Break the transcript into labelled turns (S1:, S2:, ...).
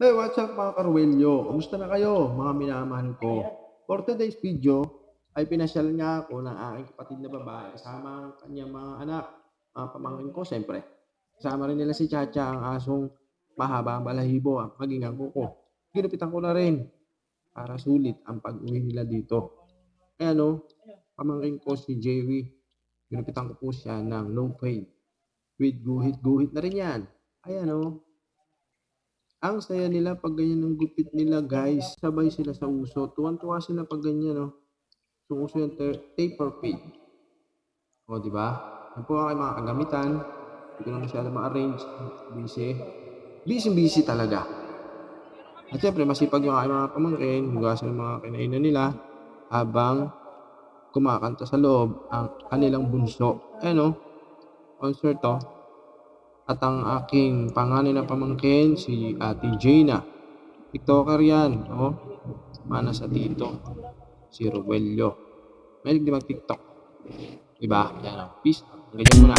S1: Hey, what's up mga Karwelyo? Kumusta na kayo mga minamahal ko? For today's video ay pinasyal niya ako ng aking kapatid na babae kasama ang kanyang mga anak, mga pamangkin ko siyempre. Kasama rin nila si Chacha ang asong mahaba ang balahibo ang maging ang kuko. Ginupitan ko na rin para sulit ang pag-uwi nila dito. Kaya no, pamangkin ko si Jerry, ginupitan ko po siya ng no pain. With guhit-guhit na rin yan. Ayan o, ang saya nila pag ganyan ang gupit nila, guys. Sabay sila sa uso. Tuwan-tuwa sila pag ganyan, no? So, uso yung ta- taper fade. O, di ba? Yan po ang mga kagamitan. Hindi ko na masyado ma-arrange. Busy. Busy-busy talaga. At syempre, masipag yung aking mga pamangkin. Hugasan yung mga kinainan nila. Habang kumakanta sa loob ang kanilang bunso. Eh, no? Concert to. At ang aking panganay na pamangkin, si Ate Jaina. TikToker yan, oh. Mana sa tito. Si Ruelio. Mahilig di mag-TikTok. Diba? Yan, oh. Peace. Ganyan mo na.